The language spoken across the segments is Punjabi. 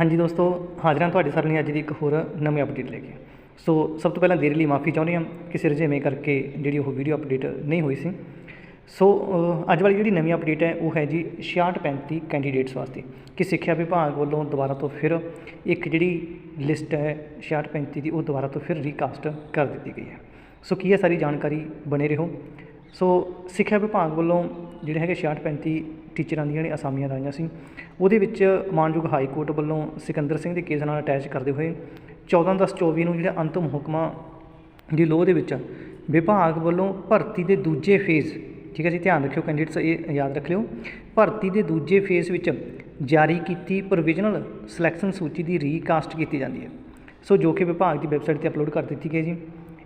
ਹਾਂਜੀ ਦੋਸਤੋ, ਹਾਜ਼ਰ ਹਾਂ ਤੁਹਾਡੇ ਸਾਰਿਆਂ ਲਈ ਅੱਜ ਦੀ ਇੱਕ ਹੋਰ ਨਵੀਂ ਅਪਡੇਟ ਲੈ ਕੇ। ਸੋ ਸਭ ਤੋਂ ਪਹਿਲਾਂ ਦੇਰ ਲਈ ਮਾਫੀ ਚਾਹੁੰਦੇ ਹਾਂ ਕਿ ਰਜੇਵੇਂ ਕਰਕੇ ਜਿਹੜੀ ਉਹ ਵੀਡੀਓ ਅਪਡੇਟ ਨਹੀਂ ਹੋਈ ਸੀ। ਸੋ ਅੱਜ ਵਾਲੀ ਜਿਹੜੀ ਨਵੀਂ ਅਪਡੇਟ ਹੈ, ਉਹ ਹੈ ਜੀ 6635 ਕੈਂਡੀਡੇਟਸ ਵਾਸਤੇ ਕਿ ਸਿੱਖਿਆ ਵਿਭਾਗ ਵੱਲੋਂ ਦੁਬਾਰਾ ਤੋਂ ਫਿਰ ਇੱਕ ਜਿਹੜੀ ਲਿਸਟ ਹੈ 6635 ਦੀ, ਉਹ ਦੁਬਾਰਾ ਤੋਂ ਫਿਰ ਰੀਕਾਸਟ ਕਰ ਦਿੱਤੀ ਗਈ ਹੈ। ਸੋ ਕੀ ਹੈ ਸਾਰੀ ਜਾਣਕਾਰੀ ਬਣੇ ਰਹੋ। ਸੋ ਸਿੱਖਿਆ ਵਿਭਾਗ ਵੱਲੋਂ ਜਿਹੜੇ ਹੈਗੇ 6635 ਟੀਚਰਾਂ ਦੀਆਂ ਜਿਹੜੀਆਂ ਅਸਾਮੀਆਂ ਲਾਈਆਂ ਸੀ। ਉਹਦੇ ਵਿੱਚ ਮਾਨਯੋਗ ਹਾਈ ਕੋਰਟ ਵੱਲੋਂ ਸਿਕੰਦਰ ਸਿੰਘ ਦੇ ਕੇਸ ਨਾਲ ਅਟੈਚ ਕਰਦੇ ਹੋਏ 14 ਦਸ 24 ਨੂੰ ਜਿਹੜਾ ਅੰਤਮ ਹੁਕਮਾਂ ਦੀ ਲੋਅ ਦੇ ਵਿੱਚ ਵਿਭਾਗ ਵੱਲੋਂ ਭਰਤੀ ਦੇ ਦੂਜੇ ਫੇਜ਼ ਠੀਕ ਹੈ ਜੀ, ਧਿਆਨ ਰੱਖਿਓ ਕੈਂਡੀਡੇਟਸ ਇਹ ਯਾਦ ਰੱਖ ਲਿਓ। ਭਰਤੀ ਦੇ ਦੂਜੇ ਫੇਜ਼ ਵਿੱਚ ਜਾਰੀ ਕੀਤੀ ਪ੍ਰੋਵੀਜ਼ਨਲ ਸਿਲੈਕਸ਼ਨ ਸੂਚੀ ਦੀ ਰੀਕਾਸਟ ਕੀਤੀ ਜਾਂਦੀ ਹੈ। ਸੋ ਜੋ ਕਿ ਵਿਭਾਗ ਦੀ ਵੈਬਸਾਈਟ ਤੇ ਅਪਲੋਡ ਕਰ ਦਿੱਤੀ ਗਈ ਜੀ।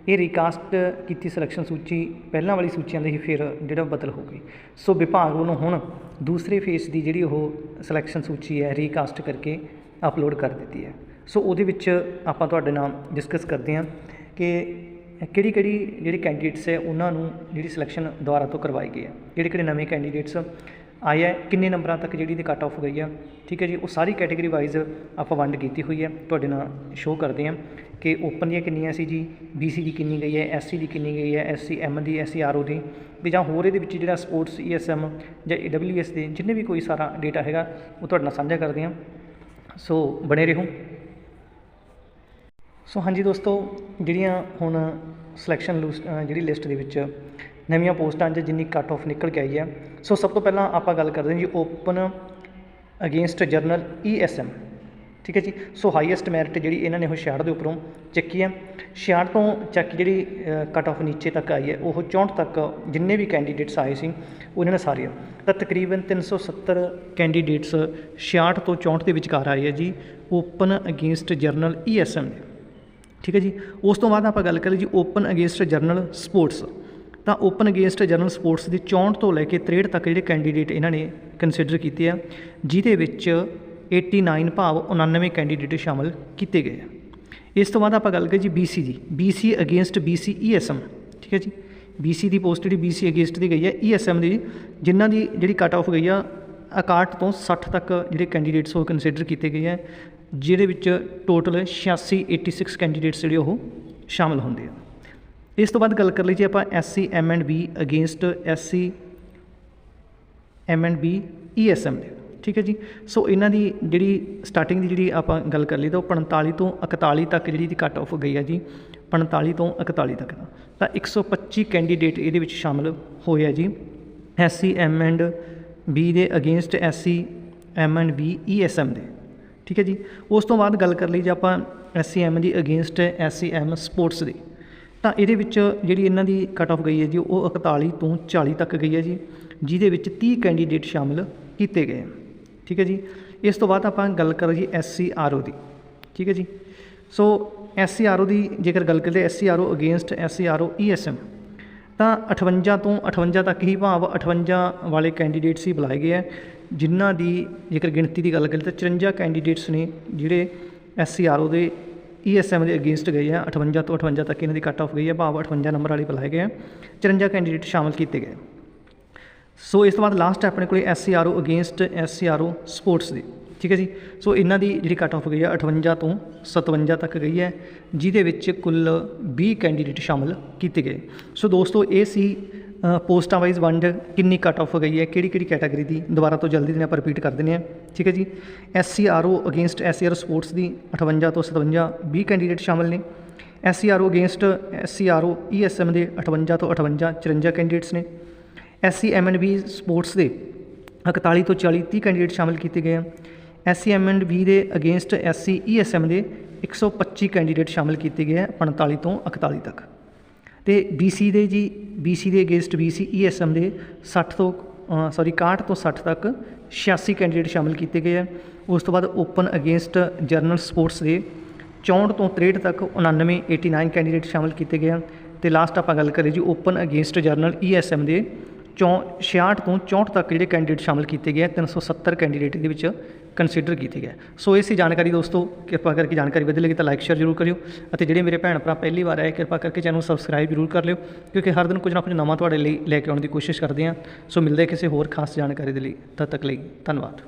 ਇਹ ਰੀਕਾਸਟ ਕੀਤੀ ਸਿਲੈਕਸ਼ਨ ਸੂਚੀ ਪਹਿਲਾਂ ਵਾਲੀ ਸੂਚੀਆਂ ਦੇ ਹੀ ਫਿਰ ਜਿਹੜਾ ਬਦਲ ਹੋ ਗਈ। ਸੋ ਵਿਭਾਗ ਵੱਲੋਂ ਹੁਣ ਦੂਸਰੇ ਫੇਸ ਦੀ ਜਿਹੜੀ ਉਹ ਸਿਲੈਕਸ਼ਨ ਸੂਚੀ ਹੈ ਰੀਕਾਸਟ ਕਰਕੇ ਅਪਲੋਡ ਕਰ ਦਿੱਤੀ ਹੈ। ਸੋ ਉਹਦੇ ਵਿੱਚ ਆਪਾਂ ਤੁਹਾਡੇ ਨਾਲ ਡਿਸਕਸ ਕਰਦੇ ਹਾਂ ਕਿ ਕਿਹੜੀ ਕਿਹੜੀ ਜਿਹੜੇ ਕੈਂਡੀਡੇਟਸ ਹੈ, ਉਹਨਾਂ ਨੂੰ ਜਿਹੜੀ ਸਿਲੈਕਸ਼ਨ ਦੁਬਾਰਾ ਤੋਂ ਕਰਵਾਈ ਗਈ ਹੈ। ਕਿਹੜੇ ਕਿਹੜੇ ਨਵੇਂ ਕੈਂਡੀਡੇਟਸ ਆਇਆ ਕਿੰਨੇ ਨੰਬਰਾਂ ਤੱਕ ਜਿਹੜੀ ਦੀ ਕੱਟ ਆਫ ਗਈ ਆ, ਠੀਕ ਹੈ ਜੀ, ਉਹ ਸਾਰੀ ਕੈਟਾਗਰੀ ਵਾਈਜ਼ ਆਪਾਂ ਵੰਡ ਕੀਤੀ ਹੋਈ ਹੈ। ਤੁਹਾਡੇ ਨਾਲ ਸ਼ੋਅ ਕਰਦੇ ਹਾਂ ਕਿ ਓਪਨ ਦੀਆਂ ਕਿੰਨੀਆਂ ਸੀ ਜੀ BC ਦੀ ਕਿੰਨੀ ਗਈ ਹੈ SC ਦੀ ਕਿੰਨੀ ਗਈ ਹੈ SC M ਦੀ SC RO ਦੀ ਤੇ ਜਾਂ ਹੋਰ ਇਹਦੇ ਵਿੱਚ ਜਿਹੜਾ ਸਪੋਰਟਸ ESM ਜਾਂ AWS ਦੇ ਜਿੰਨੇ ਵੀ ਕੋਈ ਸਾਰਾ ਡੇਟਾ ਹੈਗਾ, ਉਹ ਤੁਹਾਡੇ ਨਾਲ ਸਾਂਝਾ ਕਰਦੇ ਹਾਂ। ਸੋ ਬਣੇ ਰਹੋ। ਸੋ ਹਾਂਜੀ ਦੋਸਤੋ, ਜਿਹੜੀਆਂ ਹੁਣ ਸਿਲੈਕਸ਼ਨ ਜਿਹੜੀ ਲਿਸਟ ਦੇ ਵਿੱਚ ਨਵੀਆਂ ਪੋਸਟਾਂ 'ਚ ਜਿੰਨੀ ਕੱਟ ਆਫ ਨਿਕਲ ਕੇ ਆਈ ਹੈ। ਸੋ ਸਭ ਤੋਂ ਪਹਿਲਾਂ ਆਪਾਂ ਗੱਲ ਕਰਦੇ ਹਾਂ ਜੀ ਓਪਨ ਅਗੇਂਸਟ ਜਰਨਲ ESM ਠੀਕ ਹੈ ਜੀ? ਸੋ ਹਾਈਐਸਟ ਮੈਰਿਟ ਜਿਹੜੀ ਇਹਨਾਂ ਨੇ ਉਹ 66 ਦੇ ਉੱਪਰੋਂ ਚੱਕੀ ਹੈ। 66 ਤੋਂ ਚੱਕ ਜਿਹੜੀ ਕੱਟ ਆਫ ਨੀਚੇ ਤੱਕ ਆਈ ਹੈ, ਉਹ 64 ਤੱਕ ਜਿੰਨੇ ਵੀ ਕੈਂਡੀਡੇਟਸ ਆਏ ਸੀ ਉਹਨਾਂ ਨੇ ਸਾਰੇ ਤਾਂ ਤਕਰੀਬਨ 370 ਕੈਂਡੀਡੇਟਸ 66 ਤੋਂ 64 ਦੇ ਵਿਚਕਾਰ ਆਏ ਹੈ ਜੀ ਓਪਨ ਅਗੇਂਸਟ ਜਰਨਲ ESM ਦੇ। ਠੀਕ ਹੈ ਜੀ? ਉਸ ਤੋਂ ਬਾਅਦ ਆਪਾਂ ਗੱਲ ਕਰੀਏ ਜੀ ਓਪਨ ਅਗੇਂਸਟ ਜਰਨਲ ਸਪੋਰਟਸ ਤਾਂ ਓਪਨ ਅਗੇਂਸਟ ਜਨਰਲ ਸਪੋਰਟਸ ਦੀ 64 ਤੋਂ ਲੈ ਕੇ 63 ਤੱਕ ਜਿਹੜੇ ਕੈਂਡੀਡੇਟ ਇਹਨਾਂ ਨੇ ਕੰਸੀਡਰ ਕੀਤੇ ਆ, ਜਿਹਦੇ ਵਿੱਚ 89 ਭਾਵ 99 ਕੈਂਡੀਡੇਟ ਸ਼ਾਮਲ ਕੀਤੇ ਗਏ ਆ। ਇਸ ਤੋਂ ਬਾਅਦ ਆਪਾਂ ਗੱਲ ਕਰੀਏ ਜੀ BC ਦੀ। BC ਅਗੇਂਸਟ BC ESM ਠੀਕ ਹੈ ਜੀ? BC ਦੀ ਪੋਸਟ ਜਿਹੜੀ BC ਅਗੇਂਸਟ ਦੀ ਗਈ ਹੈ ESM ਦੀ, ਜਿਨ੍ਹਾਂ ਦੀ ਜਿਹੜੀ ਕਟ ਆਫ ਗਈ ਆ 61 ਤੋਂ 60 ਤੱਕ ਜਿਹੜੇ ਕੈਂਡੀਡੇਟਸ ਉਹ ਕੰਸੀਡਰ ਕੀਤੇ ਗਏ ਆ, ਜਿਹਦੇ ਵਿੱਚ ਟੋਟਲ 86 86 ਕੈਂਡੀਡੇਟਸ ਜਿਹੜੇ ਉਹ ਸ਼ਾਮਲ ਹੁੰਦੇ ਆ। ਇਸ ਤੋਂ ਬਾਅਦ ਗੱਲ ਕਰ ਲਈ ਜੀ ਆਪਾਂ SC M and B against SC M and B ESM ਦੇ। ਠੀਕ ਹੈ ਜੀ? ਸੋ ਇਹਨਾਂ ਦੀ ਜਿਹੜੀ ਸਟਾਰਟਿੰਗ ਦੀ ਜਿਹੜੀ ਆਪਾਂ ਗੱਲ ਕਰ ਲਈ ਤਾਂ ਉਹ 45 ਤੋਂ 41 ਤੱਕ ਜਿਹੜੀ ਦੀ ਕੱਟ ਆਫ ਗਈ ਹੈ ਜੀ। 45 ਤੋਂ 41 ਤੱਕ ਦਾ। ਤਾਂ 125 ਕੈਂਡੀਡੇਟ ਇਹਦੇ ਵਿੱਚ ਸ਼ਾਮਲ ਹੋਏ ਆ ਜੀ। ਐਸਸੀ ਐਮ ਐਂਡ ਬੀ ਦੇ against SC M and B ESM ਦੇ। ਠੀਕ ਹੈ ਜੀ? ਉਸ ਤੋਂ ਬਾਅਦ ਗੱਲ ਕਰ ਲਈ ਜੇ ਆਪਾਂ ਐਸਸੀ ਐਮ ਦੀ ਅਗੇਂਸਟ ਐਸਸੀ ਐਮ ਸਪੋਰਟਸ ਦੀ। ਤਾਂ ਇਹਦੇ ਵਿੱਚ ਜਿਹੜੀ ਇਹਨਾਂ ਦੀ ਕੱਟ ਆਫ ਗਈ ਹੈ ਜੀ, ਉਹ 41 ਤੋਂ 40 ਤੱਕ ਗਈ ਹੈ ਜੀ, ਜਿਹਦੇ ਵਿੱਚ ਤੀਹ ਕੈਂਡੀਡੇਟ ਸ਼ਾਮਿਲ ਕੀਤੇ ਗਏ ਠੀਕ ਹੈ ਜੀ? ਇਸ ਤੋਂ ਬਾਅਦ ਆਪਾਂ ਗੱਲ ਕਰਾਂ ਜੀ ਐੱਸ ਸੀ ਆਰ ਓ ਦੀ। ਠੀਕ ਹੈ ਜੀ? ਸੋ ਐੱਸ ਸੀ ਆਰ ਓ ਦੀ ਜੇਕਰ ਗੱਲ ਕਰੀਏ S C R O against SCRO ESM ਤਾਂ 58 ਤੋਂ 58 ਤੱਕ ਹੀ ਭਾਵ 58 ਵਾਲੇ ਕੈਂਡੀਡੇਟਸ ਹੀ ਬੁਲਾਏ ਗਏ ਹੈ ਜਿਨ੍ਹਾਂ ਦੀ ਜੇਕਰ ਗਿਣਤੀ ਦੀ ਗੱਲ ਕਰੀਏ ਤਾਂ 54 ਕੈਂਡੀਡੇਟਸ ਨੇ ਜਿਹੜੇ ਐੱਸ ਸੀ ਆਰ ਓ ਦੇ ਈਐਸਐਮ ਦੇ ਅਗੇਂਸਟ ਗਏ ਆ 58 ਤੋਂ 58 ਤੱਕ ਇਹਨਾਂ ਦੀ ਕੱਟ ਆਫ ਗਈ ਹੈ ਭਾਵ 58 ਨੰਬਰ ਵਾਲੇ ਬੁਲਾਏ ਗਏ ਆ 54 ਕੈਂਡੀਡੇਟ ਸ਼ਾਮਲ ਕੀਤੇ ਗਏ। ਸੋ ਇਸ ਤੋਂ ਬਾਅਦ ਲਾਸਟ ਆਪਣੇ ਕੋਲੇ ਐਸਸੀਆਰਓ ਅਗੇਂਸਟ ਐਸਸੀਆਰਓ ਸਪੋਰਟਸ ਦੀ, ਠੀਕ ਹੈ ਜੀ? ਸੋ ਇਹਨਾਂ ਦੀ ਜਿਹੜੀ ਕੱਟ ਆਫ ਗਈ ਹੈ 58 ਤੋਂ 57 ਤੱਕ ਗਈ ਹੈ, ਜਿਹਦੇ ਵਿੱਚ ਕੁੱਲ 20 ਕੈਂਡੀਡੇਟ ਸ਼ਾਮਲ ਕੀਤੇ ਗਏ। ਸੋ ਦੋਸਤੋ, ਇਹ ਸੀ ਪੋਸਟਾਂ ਵਾਈਜ਼ ਵੰਡ ਕਿੰਨੀ ਕੱਟ ਆਫ ਗਈ ਹੈ, ਕਿਹੜੀ ਕਿਹੜੀ ਕੈਟਾਗਰੀ ਦੀ, ਦੁਬਾਰਾ ਤੋਂ ਜਲਦੀ ਦੇ ਆਪਾਂ ਰਿਪੀਟ ਕਰ ਦਿੰਦੇ ਹਾਂ। ਠੀਕ ਹੈ ਜੀ? ਐਸਸੀਆਰਓ ਅਗੇਂਸਟ ਐਸਸੀਆਰਓ ਸਪੋਰਟਸ ਦੀ 58 ਤੋਂ 57 20 ਕੈਂਡੀਡੇਟ ਸ਼ਾਮਲ ਨੇ। ਐਸਸੀਆਰਓ ਅਗੇਂਸਟ ਐਸਸੀਆਰਓ ਈਐਸਐਮ ਦੇ 58 ਤੋਂ 58 54 ਕੈਂਡੀਡੇਟਸ ਨੇ। ਐਸਸੀ ਐਮਐਨਬੀ ਸਪੋਰਟਸ ਦੇ 41 ਤੋਂ 40 30 ਕੈਂਡੀਡੇਟ ਸ਼ਾਮਲ ਕੀਤੇ ਗਏ ਆ। ਐਸਸੀ ਐਮਐਨਬੀ ਦੇ ਅਗੇਂਸਟ ਐਸਸੀ ਈਐਸਐਮ ਦੇ 125 ਕੈਂਡੀਡੇਟ ਸ਼ਾਮਲ ਕੀਤੇ ਗਏ ਆ 45 ਤੋਂ 41 ਤੱਕ। ਤੇ BC ਦੇ ਜੀ BC ਦੇ ਅਗੇਂਸਟ BC ESM ਦੇ 60 ਤੋਂ ਸੌਰੀ 61 ਤੋਂ 60 ਤੱਕ 86 ਕੈਂਡੀਡੇਟ ਸ਼ਾਮਲ ਕੀਤੇ ਗਏ ਆ। ਉਸ ਤੋਂ ਬਾਅਦ ਓਪਨ ਅਗੇਂਸਟ ਜਰਨਲ ਸਪੋਰਟਸ ਦੇ 64 ਤੋਂ 63 ਤੱਕ 99 89 ਕੈਂਡੀਡੇਟ ਸ਼ਾਮਲ ਕੀਤੇ ਗਏ ਆ। ਤੇ ਲਾਸਟ ਆਪਾਂ ਗੱਲ ਕਰੀਏ ਜੀ ਓਪਨ ਅਗੇਂਸਟ ਜਰਨਲ ESM ਦੇ ਚੌ 66 ਤੋਂ 64 ਤੱਕ ਜਿਹੜੇ ਕੈਂਡੀਡੇਟ ਸ਼ਾਮਲ ਕੀਤੇ ਗਏ 370 ਕੈਂਡੀਡੇਟ ਦੇ ਵਿੱਚ ਕੰਸੀਡਰ ਕੀਤੇ ਗਏ ਸੋ ਇਹ ਸੀ ਜਾਣਕਾਰੀ ਦੋਸਤੋ, ਕਿਰਪਾ ਕਰਕੇ ਜਾਣਕਾਰੀ ਵਧੀਆ ਲੱਗੀ ਤਾਂ ਲਾਈਕ ਸ਼ੇਅਰ ਜ਼ਰੂਰ ਕਰਿਓ ਅਤੇ ਜਿਹੜੇ ਮੇਰੇ ਭੈਣ ਭਰਾ ਪਹਿਲੀ ਵਾਰ ਆਏ, ਕਿਰਪਾ ਕਰਕੇ ਚੈਨਲ ਸਬਸਕ੍ਰਾਈਬ ਜ਼ਰੂਰ ਕਰ ਲਿਓ ਕਿਉਂਕਿ ਹਰ ਦਿਨ ਕੁਝ ਨਾ ਕੁਝ ਨਵਾਂ ਤੁਹਾਡੇ ਲਈ ਲੈ ਕੇ ਆਉਣ ਦੀ ਕੋਸ਼ਿਸ਼ ਕਰਦੇ ਹਾਂ ਸੋ ਮਿਲਦੇ ਕਿਸੇ ਹੋਰ ਖਾਸ ਜਾਣਕਾਰੀ ਦੇ ਲਈ, ਤਦ ਤੱਕ ਲਈ ਧੰਨਵਾਦ।